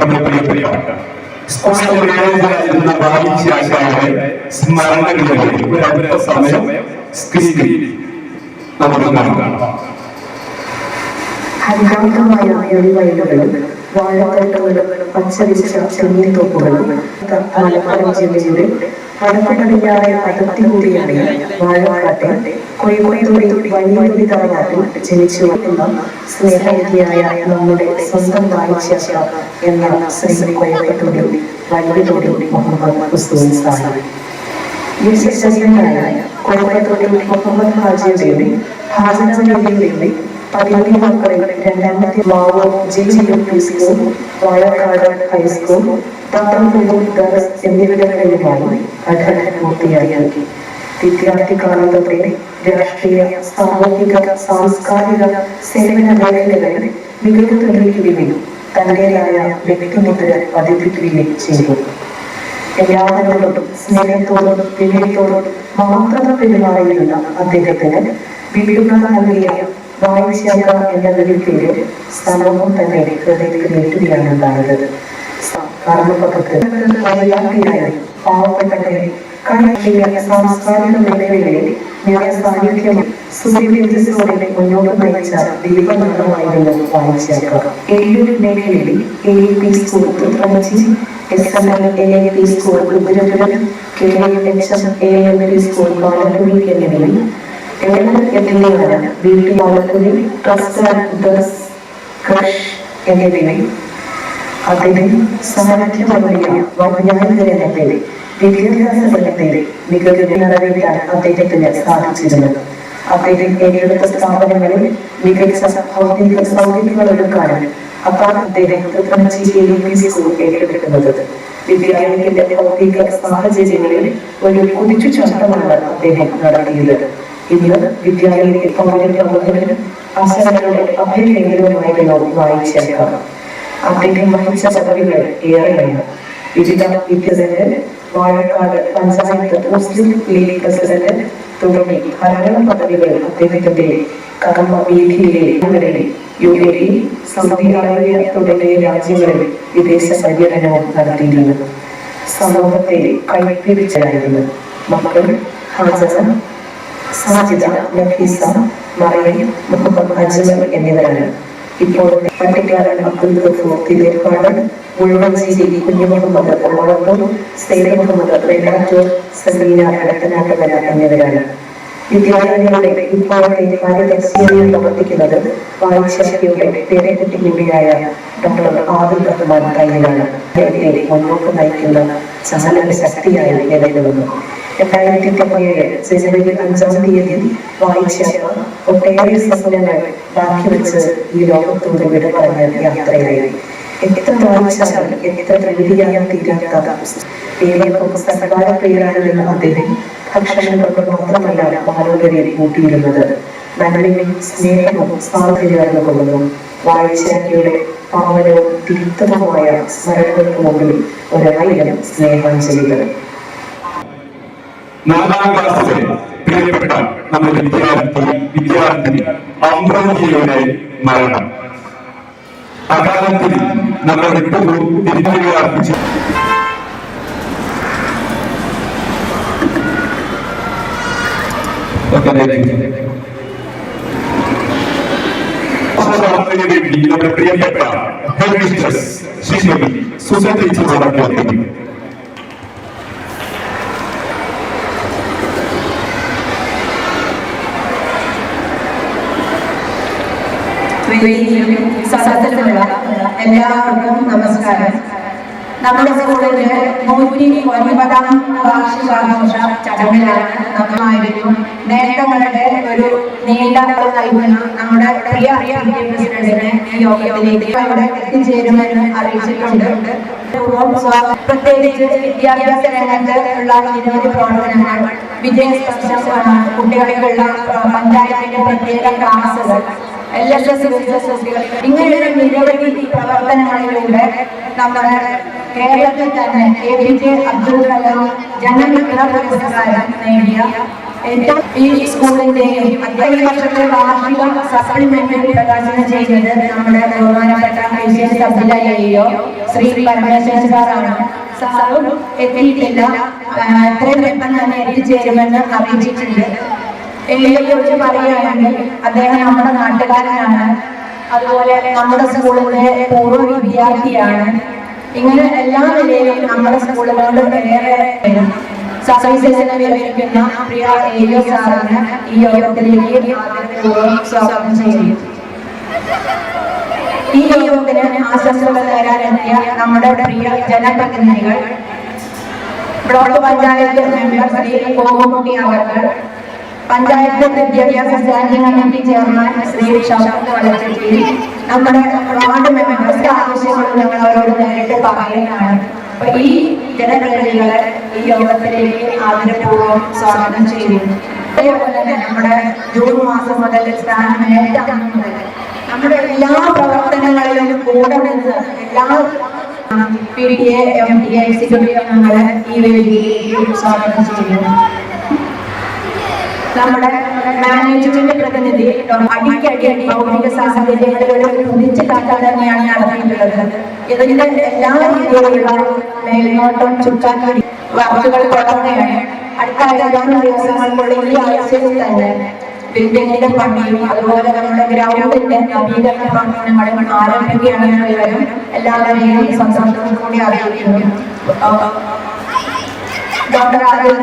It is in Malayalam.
നമ്മുടെ പ്രിയപ്പെട്ട സ്കൂളിലെ വായിച്ചാശായുടെ സ്മരണകളിലേക്ക് ഒരു അല്പ സമയം സ്ക്രീനിൽ നമുക്ക് കാണാം ഹരിതാന്തമായ എളിവയലുകളും വാഴത്തോട്ടങ്ങളും പച്ചവിച്ച ചെന്നിത്തോപ്പുകളും മലപ്പുറം ജില്ലയുടെ കടപ്പടലിയായ അതിർത്തി കൂടിയാണ് വാഴക്കാട്ടെ. കൊയ്കൊയ്തോടി വലിയൊരു തറവാട്ടിൽ ജനിച്ചു എന്ന സ്നേഹനിധിയായ നമ്മുടെ സ്വന്തം വായിച്ച എന്ന ശ്രീ കൊയ്യത്തോടി വലിയതോടി മുഹമ്മദ് ഹുസൈൻ സാഹിബ്. വിശിഷ്ടനായ കൊല്ലത്തോടെ മുഹമ്മദ് ഹാജിയുടെയും ഹാജനയുടെ പതിനൊന്ന് മക്കളിൽ രണ്ടാമത്തെ മാവ് J U P school Vazhakkad high school Pathanamthitta ദർസ് എന്നിവിടങ്ങളിലുമായി പഠനം പൂർത്തിയാക്കി വിദ്യാർത്ഥി കാലത്തെ രാഷ്ട്രീയ സാമൂഹിക സാംസ്കാരിക സേവന മേഖലകളിൽ മികവ് തെളിയിക്കുകയും തന്റേതായ വ്യക്തിമുദ്ര പതിപ്പിക്കുകയും ചെയ്തു. എല്ലാവരോടും സ്നേഹത്തോടും വിനയത്തോടും മാത്രം പെരുമാറിയിരുന്ന അദ്ദേഹത്തിന് വീടുകൾ നൽകിയ വായിച്ചാക്ക എന്ന വിളിപ്പേര് സമൂഹം തന്നെ ഹൃദയത്തിൽ ഉണ്ടായത്. സ്കൂൾ എന്നിവയിൽ എന്നിവയാണ് വീട്ടിൽ പാലക്കുടി ട്രസ്റ്റ് ആൻഡ് ദർസ് ക്രഷ് എന്നിവയിൽ അദ്ദേഹം സാന്നിധ്യമറിയ വൈജ്ഞാനികരംഗത്തെ വിദ്യാഭ്യാസ രംഗത്തെ മികവ് നിറവേറ്റാൻ അദ്ദേഹത്തിന് സാധിച്ചിരുന്നത്. അദ്ദേഹം ഏറ്റെടുത്ത സ്ഥാപനങ്ങളിൽ മികച്ച ഭൗതിക സൗകര്യങ്ങൾ ഒരുക്കാനും അതാണ് അദ്ദേഹം തൃപ്രമച്ചി സ്കൂൾ ഏറ്റെടുക്കുന്നത്. വിദ്യാലയത്തിന്റെ ഭൗതിക സാഹചര്യങ്ങളിൽ ഒരു കുതിച്ചു ചട്ടമാണ് അദ്ദേഹം നടത്തിയത് ഇന്ന് വിദ്യാലയത്തിൽ പൗരൻ പ്രമുഖനും അസരങ്ങളുടെ അഭയകേന്ദ്രവുമായിരുന്നു വായിച്ചേക്കാം. അദ്ദേഹം വഹിച്ച പദവികൾ ഏറെയാണ്. വിവിധ വിദ്യാസംഘ വാഴക്കാട് പഞ്ചായത്ത് മുസ്ലിം ലീഗ് പ്രസിഡന്റ് തുടങ്ങി ധാരാളം പദവികൾ അദ്ദേഹത്തിന്റെ കർമ്മ വീതിയിലെ U A E Saudi Arabia തുടങ്ങിയ രാജ്യങ്ങളിൽ വിദേശ പര്യടനവും നടത്തിയിരുന്നു. സമൂഹത്തെ കൈപിടിച്ചായിരുന്നു മക്കൾ ഹാജറ സാജിദ നഫീസ മറിയം മുഹമ്മദ് അജ്മൽ എന്നിവരാണ് ഇപ്പോഴത്തെ പട്ടിക്കാരൻ അബ്ദുൽ ഗഫൂർ. തിരുപ്പാട് കുഞ്ഞു മുഹമ്മദ് ഓളമ്പൂർ സൈദ് മുഹമ്മദ് വെള്ളാറ്റൂർ സലീന എടത്തനാട്ടുകര എന്നിവരാണ്. വിദ്യാലയങ്ങളുടെ ഇപ്പോഴത്തെ കാര്യദർശിയായി പ്രവർത്തിക്കുന്നത് വായിശക്തിയുടെ പേരെക്കുട്ടി കൂടിയായ ഡോക്ടർ ആദിൽ റഹ്മാൻ കയ്യിലാണ് മുന്നോട്ട് നയിക്കുന്ന ശക്തിയായി നിലനിൽക്കുന്നു. രണ്ടായിരത്തി പതിനേഴ് ജനുവരി അഞ്ചാം തീയതി വായിച്ച ഒട്ടേറെ സ്വപ്നങ്ങൾ ബാക്കി വെച്ച് ഈ ലോകത്തോട് വിട പറഞ്ഞ യാത്രയായി എത്ര വായിച്ചാലും എത്ര പ്രകൃതിയായ തീരാത്ത ഏവർക്കും സർക്കാര പ്രിയരാണെന്ന് അദ്ദേഹം ഭക്ഷണം കൊണ്ട് മാത്രമല്ല മാനവരെ കൂട്ടിയിരുന്നത് നന്മയും സ്നേഹവും സാധ്യതയാണെന്ന് കൊള്ളുന്നു വായിച്ചാക്കിയുടെ പാവനവും തിരുത്തവുമായ സ്മരണകൾക്ക് മുമ്പിൽ ഒരായിരം സ്നേഹാഞ്ജലികൾ നാലാം ക്ലാസ് വരെ പ്രിയപ്പെട്ട നമ്മുടെ വിദ്യാർത്ഥി വിദ്യാർത്ഥിനി അമ്രജിയുടെ മരണം. അകാലത്തിൽ നമ്മൾ ഇപ്പോഴും തിരിച്ചു അർപ്പിച്ചു. വേണ്ടി നമ്മുടെ പ്രിയപ്പെട്ട ഹെഡ് വേദിയിലും സദസ്സിലുമുള്ള എല്ലാവർക്കും നമസ്കാരം നമ്മുടെ സ്കൂളിന്റെ നൂറ്റി ഒൻപതാം വാർഷികാഘോഷ ചടങ്ങിലാണ് നമ്മളായിരുന്നു നേട്ടങ്ങളുടെ ഒരു നീണ്ട നൽകുന്ന നമ്മുടെ പ്രിയ പ്രസിഡന്റിനെ ഈ യോഗത്തിലേക്ക് ഇവിടെ എത്തിച്ചേരുമെന്ന് അറിയിച്ചിട്ടുണ്ട്. പ്രത്യേകിച്ച് വിദ്യാഭ്യാസ രംഗത്ത് ഉള്ള നിരവധി പ്രവർത്തനങ്ങൾ വിജയസ്പർശം കുട്ടികൾക്കുള്ള പഞ്ചായത്തിന്റെ പ്രത്യേക ക്ലാസുകൾ L S S S S കുട്ടികൾ ഇങ്ങനെയുള്ള നിരവധി പ്രവർത്തനങ്ങളിലൂടെ നമ്മുടെ കേരളത്തിൽ തന്നെ A P J Abdul Kalam Janamitra പുരസ്കാരം നേടിയ ഏറ്റവും ഈ സ്കൂളിന്റെയും അധ്യയന വർഷത്തെ വാർഷിക സപ്ലിമെന്ററി പ്രകാശനം ചെയ്തത് നമ്മുടെ ബഹുമാനപ്പെട്ട വിജയ സബിലയോ ശ്രീ പരമേശ്വരൻ സാറാണ്. സാറും എത്തിയിട്ടില്ല. ആ, എത്രയും പെട്ടെന്ന് തന്നെ എത്തിച്ചേരുമെന്ന് അറിയിച്ചിട്ടുണ്ട്. എന്നെ കുറിച്ച് പറയുകയാണെങ്കിൽ അദ്ദേഹം നമ്മുടെ നാട്ടുകാരനാണ്. അതുപോലെ നമ്മുടെ സ്കൂളിലെ പൂർവ വിദ്യാർത്ഥിയാണ്. ഇങ്ങനെ എല്ലാ നിലയിലും നമ്മുടെ സ്കൂളുകളോട് ഏറെ സർവീസസിനെ വിവരിക്കുന്ന പ്രിയ ഏരിയ സാറിന് ഈ യോഗത്തിലേക്ക് ആദരപൂർവം സ്വാഗതം ചെയ്യുന്നു ഈ യോഗത്തിന് ആശംസകൾ നേരാനെത്തിയ നമ്മുടെ പ്രിയ ജനപ്രതിനിധികൾ ബ്ലോക്ക് പഞ്ചായത്ത് മെമ്പർ ശ്രീ കോമുട്ടി അവർ പഞ്ചായത്ത് വിദ്യാഭ്യാസ standing committee chairman Shri Shoukath Valacheri നമ്മുടെ വാർഡ് മെമ്പേഴ്സ് ആവശ്യങ്ങൾ ഞങ്ങൾ അവരോട് നേരിട്ട് പറയുന്നതാണ്. അപ്പൊ ഈ ജനപ്രതിനിധികളെ ഈ യോഗത്തിലേക്ക് ആദരപൂർവം സ്വാഗതം ചെയ്യുന്നു. അതേപോലെ തന്നെ നമ്മുടെ ജൂൺ മാസം മുതൽ മുതൽ. നമ്മുടെ എല്ലാ പ്രവർത്തനങ്ങളിലും കൂടെ നിന്ന് എല്ലാ P D M D A executive അംഗങ്ങളെ ഈ വേദിയിലേക്ക് സ്വാഗതം ചെയ്യുന്നു. നമ്മുടെ മാനേജ്മെന്റ് പ്രതിനിധി അടിക്കടി ഭൗതിക സാഹചര്യങ്ങളിലൂടെ കുതിച്ചു കാട്ടാൻ തന്നെയാണ് നടന്നിട്ടുള്ളത് ഇതിന്റെ എല്ലാ രീതിയിലുള്ള മേൽനോട്ടം ചുറ്റാക്കടി വർക്കുകൾ തുടങ്ങുകയാണ് അടുത്ത ഏതാനും ദിവസങ്ങൾക്കുള്ളിൽ ഈ ആഴ്ചയിൽ തന്നെ ബിൽഡിങ്ങിന്റെ പണിയും അതുപോലെ നമ്മുടെ ഗ്രൗണ്ടിന്റെ നവീകരണ പ്രവർത്തനങ്ങളും ആരംഭിക്കുകയാണെന്ന വിവരം എല്ലാവരെയും സംസാരത്തോടു കൂടി അറിയിക്കുന്നു. ഡോക്ടർ ആദ്യം